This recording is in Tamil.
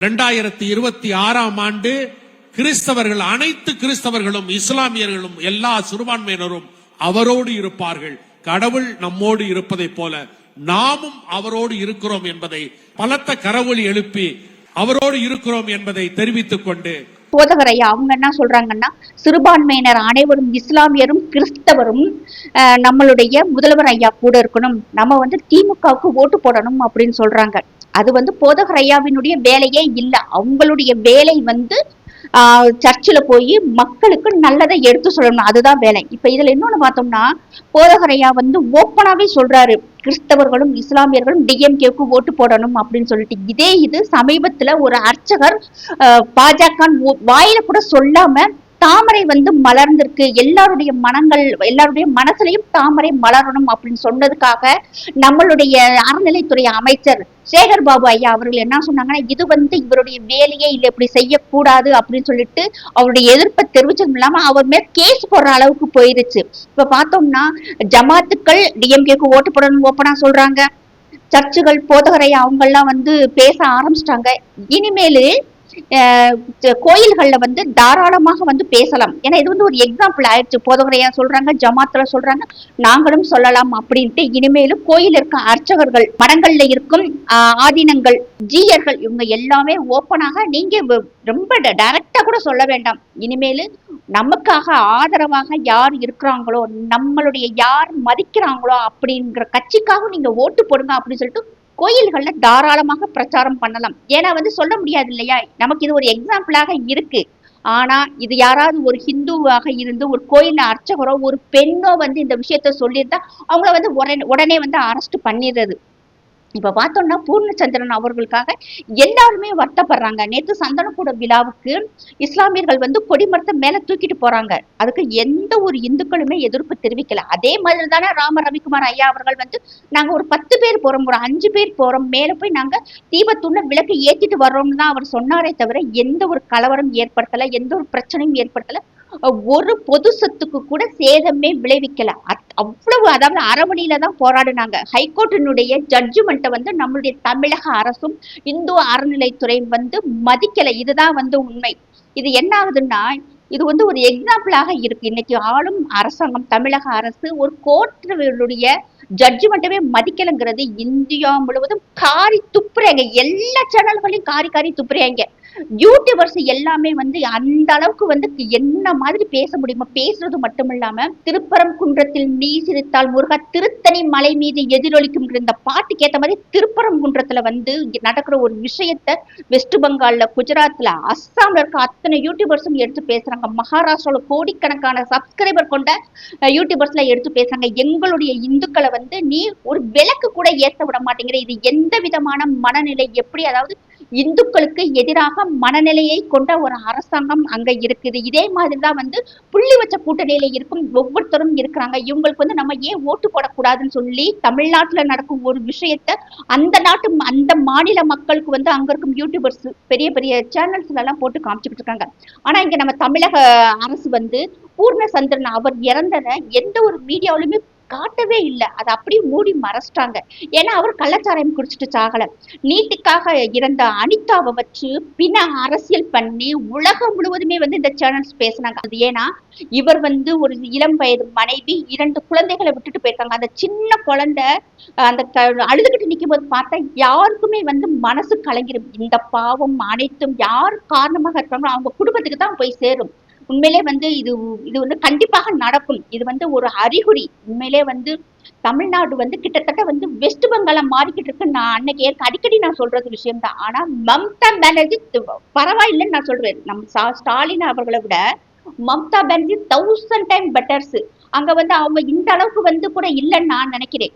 இரண்டாயிரத்தி இருபத்தி ஆறாம் ஆண்டு கிறிஸ்தவர்கள் அனைத்து கிறிஸ்தவர்களும் இஸ்லாமியர்களும் எல்லா சிறுபான்மையினரும் அவரோடு இருப்பார்கள். கடவுள் நம்மோடு இருப்பதைப் போல நாமும் அவரோடு இருக்கிறோம் என்பதை பலத்த கரவொலி எழுப்பி அவரோடு இருக்கிறோம் என்பதை தெரிவித்துக் கொண்டு போதகரையா ஐயா அவங்க என்ன சொல்றாங்கன்னா சிறுபான்மையினர் அனைவரும் இஸ்லாமியரும் கிறிஸ்தவரும் அஹ், நம்மளுடைய முதல்வர் ஐயா கூட இருக்கணும். நம்ம வந்து திமுகவுக்கு ஓட்டு போடணும் அப்படின்னு சொல்றாங்க. அது வந்து போதகரையாவினுடைய வேலையே இல்லை. அவங்களுடைய வேலை வந்து சர்ச்சில் போய் மக்களுக்கு நல்லதை எடுத்து சொல்லணும். அதுதான் வேலை. இப்போ இதில் இன்னொன்று பார்த்தோம்னா போதகரையா வந்து ஓப்பனாகவே சொல்கிறாரு கிறிஸ்தவர்களும் இஸ்லாமியர்களும் டிஎம்கேவுக்கு ஓட்டு போடணும் அப்படின்னு சொல்லிட்டு. இதே இது சமீபத்தில் ஒரு அர்ச்சகர் பாஜக வாயில கூட சொல்லாமல் தாமரை வந்து மலர்ந்திருக்கு. எல்லாருடைய மனங்கள் எல்லாருடைய மனசுலையும் தாமரை மலரணும் அப்படின்னு சொன்னதுக்காக நம்மளுடைய அறநிலைத்துறை அமைச்சர் சேகர் பாபு ஐயா அவர்கள் என்ன சொன்னாங்கன்னா இது வந்து இவருடைய வேலையே இல்லை இப்படி செய்யக்கூடாது அப்படின்னு சொல்லிட்டு அவருடைய எதிர்ப்பை தெரிவிச்சதும் இல்லாம அவர் மேல் கேஸ் போடுற அளவுக்கு போயிருச்சு. இப்ப பார்த்தோம்னா ஜமாத்துக்கள் டிஎம்கேக்கு ஓட்டு போடணும் ஓப்பனா சொல்றாங்க. சர்ச்சுகள் போதகரை அவங்க எல்லாம் வந்து பேச ஆரம்பிச்சிட்டாங்க. இனிமேலு கோயில்கள்ல வந்து தாராளமாக வந்து பேசலாம். ஏன்னா இது வந்து ஒரு எக்ஸாம்பிள் ஆயிடுச்சு. போதகரையா சொல்றாங்க ஜமாத்துல சொல்றாங்க நாங்களும் சொல்லலாம் அப்படின்ட்டு இனிமேலும் கோயில் இருக்க அர்ச்சகர்கள் மடங்கள்ல இருக்கும் ஆஹ், ஆதீனங்கள் ஜீயர்கள் இவங்க எல்லாமே ஓப்பனாக நீங்க ரொம்ப டைரக்டா கூட சொல்ல வேண்டாம். இனிமேலு நமக்காக ஆதரவாக யார் இருக்கிறாங்களோ நம்மளுடைய யார் மதிக்கிறாங்களோ அப்படிங்கிற கட்சிக்காக நீங்க ஓட்டு போடுங்க அப்படின்னு சொல்லிட்டு கோயில்கள்ல தாராளமாக பிரச்சாரம் பண்ணலாம். ஏன்னா வந்து சொல்ல முடியாது இல்லையா? நமக்கு இது ஒரு எக்ஸாம்பிளாக இருக்கு. ஆனா இது யாராவது ஒரு ஹிந்துவாக இருந்து ஒரு கோயில் அர்ச்சகரோ ஒரு பெண்ணோ வந்து இந்த விஷயத்த சொல்லியிருந்தா அவங்கள வந்து உடனே உடனே வந்து அரெஸ்ட் பண்ணிடுறது. இப்போ பார்த்தோம்னா பூர்ணச்சந்திரன் அவர்களுக்காக எல்லாருமே வருத்தப்படுறாங்க. நேற்று சந்தனக்கூட விழாவுக்கு இஸ்லாமியர்கள் வந்து கொடிமரத்தை மேலே தூக்கிட்டு போறாங்க. அதுக்கு எந்த ஒரு இந்துக்களுமே எதிர்ப்பு தெரிவிக்கல. அதே மாதிரி தானே ராம ரவிக்குமார் ஐயா அவர்கள் வந்து நாங்க ஒரு பத்து பேர் போறோம் ஒரு அஞ்சு பேர் போறோம் மேலே போய் நாங்க தீபத்துள்ள விளக்கு ஏற்றிட்டு வர்றோம்னு தான் அவர் சொன்னாரே தவிர எந்த ஒரு கலவரம் ஏற்படுத்தல எந்த ஒரு பிரச்சனையும் ஏற்படுத்தல. ஒரு பொது சொத்துக்கு கூட சேதமே விளைவிக்கல. அவ்வளவு அதாவது அறவழியில தான் போராடினாங்க. ஹைகோர்ட்டினுடைய ஜட்ஜ்மெண்ட்டை வந்து நம்மளுடைய தமிழக அரசும் இந்து அறநிலைத்துறையும் வந்து மதிக்கலை. இதுதான் வந்து உண்மை. இது என்ன ஆகுதுன்னா இது வந்து ஒரு எக்ஸாம்பிளாக இருக்கு. இன்னைக்கு ஆளும் அரசாங்கம் தமிழக அரசு ஒரு கோர்ட்டுடைய ஜட்ஜ்மெண்ட்டவே மதிக்கலைங்கிறது இந்தியா முழுவதும் காரி துப்புறாங்க. எல்லா சேனல்களையும் காரி காரி துப்புறாங்க. யூடியூபர்ஸ் எல்லாமே வந்து அந்த அளவுக்கு வந்து என்ன மாதிரி பேச முடியுமோ பேசுறது மட்டும் இல்லாம திருப்பரங்குன்றத்தில் நீ சிரித்தால் முருகா திருத்தணி மலை மீது எதிரொலிக்கும் இந்த பாட்டுக்கு ஏத்த மாதிரி திருப்பரம் குன்றத்துல வந்து நடக்கிற ஒரு விஷயத்த வெஸ்ட் பெங்கால்ல குஜராத்ல அஸ்ஸாம்ல இருக்க அத்தனை யூடியூபர்ஸும் எடுத்து பேசுறாங்க. மகாராஷ்டிராவில் கோடிக்கணக்கான சப்ஸ்கிரைபர் கொண்ட யூடியூபர்ஸ்ல எடுத்து பேசுறாங்க. எங்களுடைய இந்துக்களை வந்து நீ ஒரு விளக்கு கூட ஏற்ற விட மாட்டேங்கிற. இது எந்த விதமான மனநிலை? எப்படி அதாவது இந்துக்களுக்கு எதிராக மனநிலையை கொண்ட ஒரு அரசாங்கம் அங்க இருக்குது. இதே மாதிரி தான் வந்து புள்ளி வச்ச கூட்டணியில இருக்கும் ஒவ்வொருத்தரும் இருக்கிறாங்க. இவங்களுக்கு வந்து நம்ம ஏன் ஓட்டு போடக்கூடாதுன்னு சொல்லி தமிழ்நாட்டுல நடக்கும் ஒரு விஷயத்த அந்த நாட்டு அந்த மாநில மக்களுக்கு வந்து அங்க இருக்கும் யூடியூபர்ஸ் பெரிய பெரிய சேனல்ஸ்ல எல்லாம் போட்டு காமிச்சுக்கிட்டு இருக்காங்க. ஆனா இங்க நம்ம தமிழக அரசு வந்து பூர்ணசந்திரன் அவர் இறந்ததை எந்த ஒரு மீடியாவிலுமே காட்டவே இல்லை. அதை அப்படியே மூடி மறைச்சிட்டாங்க. ஏன்னா அவர் கள்ளச்சாராயம் குடிச்சிட்டு சாகல. நீட்டுக்காக இறந்த அனிதாவை வச்சு பின்ன அரசியல் பண்ணி உலகம் முழுவதுமே வந்து இந்த சேனல்ஸ் பேசினாங்க. அது ஏன்னா இவர் வந்து ஒரு இளம் வயது மனைவி இரண்டு குழந்தைகளை விட்டுட்டு போயிருக்காங்க. அந்த சின்ன குழந்தை அந்த அழுதுகிட்டு நிற்கும் போது பார்த்தா யாருக்குமே வந்து மனசு கலங்கிடும் இந்த பாவம் அனைத்தும் யார் காரணமாக இருக்காங்களோ அவங்க குடும்பத்துக்கு தான் போய் சேரும். உண்மையிலே வந்து இது இது வந்து கண்டிப்பாக நடக்கும். இது வந்து ஒரு அறிகுறி. உண்மையிலே வந்து தமிழ்நாடு வந்து கிட்டத்தட்ட வந்து வெஸ்ட் பெங்கால மாறிக்கிட்டு இருக்கு. நான் அன்னைக்கு ஏற்க அடிக்கடி நான் சொல்றது விஷயம் தான் ஆனா மம்தா பானர்ஜி பரவாயில்லைன்னு நான் சொல்றேன். நம்ம ஸ்டாலின் அவர்களை விட Mamata Banerjee thousand time betters அங்க வந்து அவங்க இந்த அளவுக்கு வந்து கூட இல்லைன்னு நான் நினைக்கிறேன்.